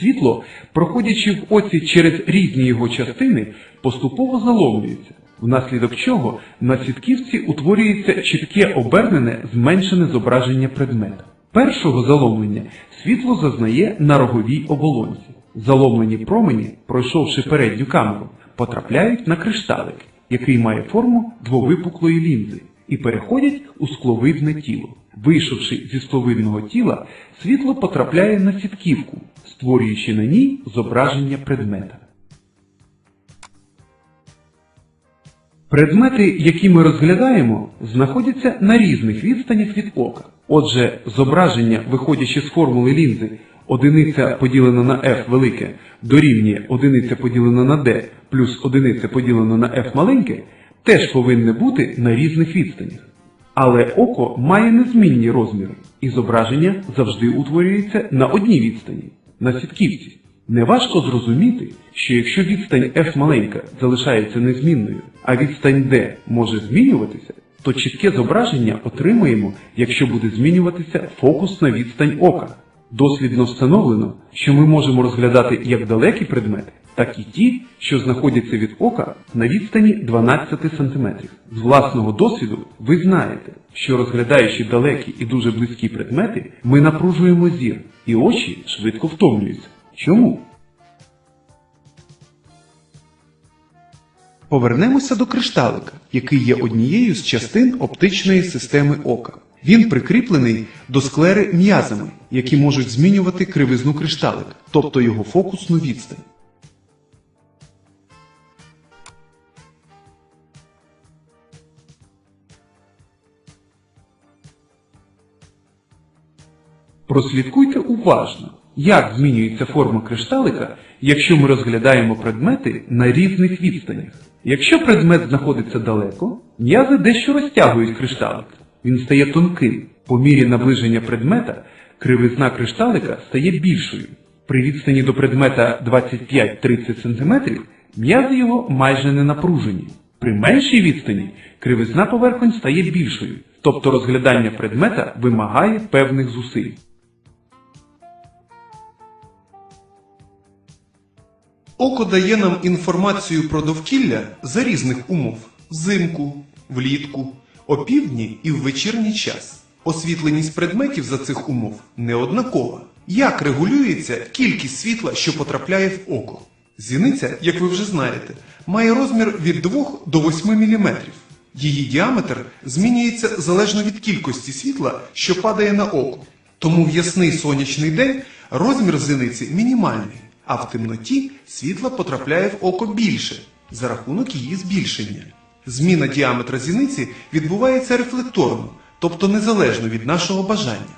Світло, проходячи в оці через різні його частини, поступово заломлюється, внаслідок чого на сітківці утворюється чітке обернене зменшене зображення предмета. Першого заломлення світло зазнає на роговій оболонці. Заломлені промені, пройшовши передню камеру, потрапляють на кришталик, який має форму двовипуклої лінзи, і переходять у скловидне тіло. Вийшовши зі скловидного тіла, світло потрапляє на сітківку, створюючи на ній зображення предмета. Предмети, які ми розглядаємо, знаходяться на різних відстанях від ока. Отже, зображення, виходячи з формули лінзи, одиниця поділена на f велике дорівнює одиниця поділена на d плюс одиниця поділена на f маленьке, теж повинне бути на різних відстанях. Але око має незмінні розміри, і зображення завжди утворюється на одній відстані на сітківці. Неважко зрозуміти, що якщо відстань f маленька залишається незмінною, а відстань d може змінюватися, то чітке зображення отримаємо, якщо буде змінюватися фокусна відстань ока. Дослідно встановлено, що ми можемо розглядати як далекі предмети, так і ті, що знаходяться від ока на відстані 12 см. З власного досвіду ви знаєте, що розглядаючи далекі і дуже близькі предмети, ми напружуємо зір, і очі швидко втомлюються. Чому? Повернемося до кришталика, який є однією з частин оптичної системи ока. Він прикріплений до склери м'язами, які можуть змінювати кривизну кришталика, тобто його фокусну відстань. Прослідкуйте уважно, як змінюється форма кришталика, якщо ми розглядаємо предмети на різних відстанях. Якщо предмет знаходиться далеко, м'язи дещо розтягують кришталик. Він стає тонким. По мірі наближення предмета кривизна кришталика стає більшою. При відстані до предмета 25-30 см м'язи його майже не напружені. При меншій відстані кривизна поверхонь стає більшою, тобто розглядання предмета вимагає певних зусиль. Око дає нам інформацію про довкілля за різних умов: взимку, влітку, опівдні і в вечірній час. Освітленість предметів за цих умов неоднакова. Як регулюється кількість світла, що потрапляє в око? Зіниця, як ви вже знаєте, має розмір від 2 до 8 мм. Її діаметр змінюється залежно від кількості світла, що падає на око. Тому в ясний сонячний день розмір зіниці мінімальний, а в темноті світла потрапляє в око більше за рахунок її збільшення. Зміна діаметра зіниці відбувається рефлекторно, тобто незалежно від нашого бажання.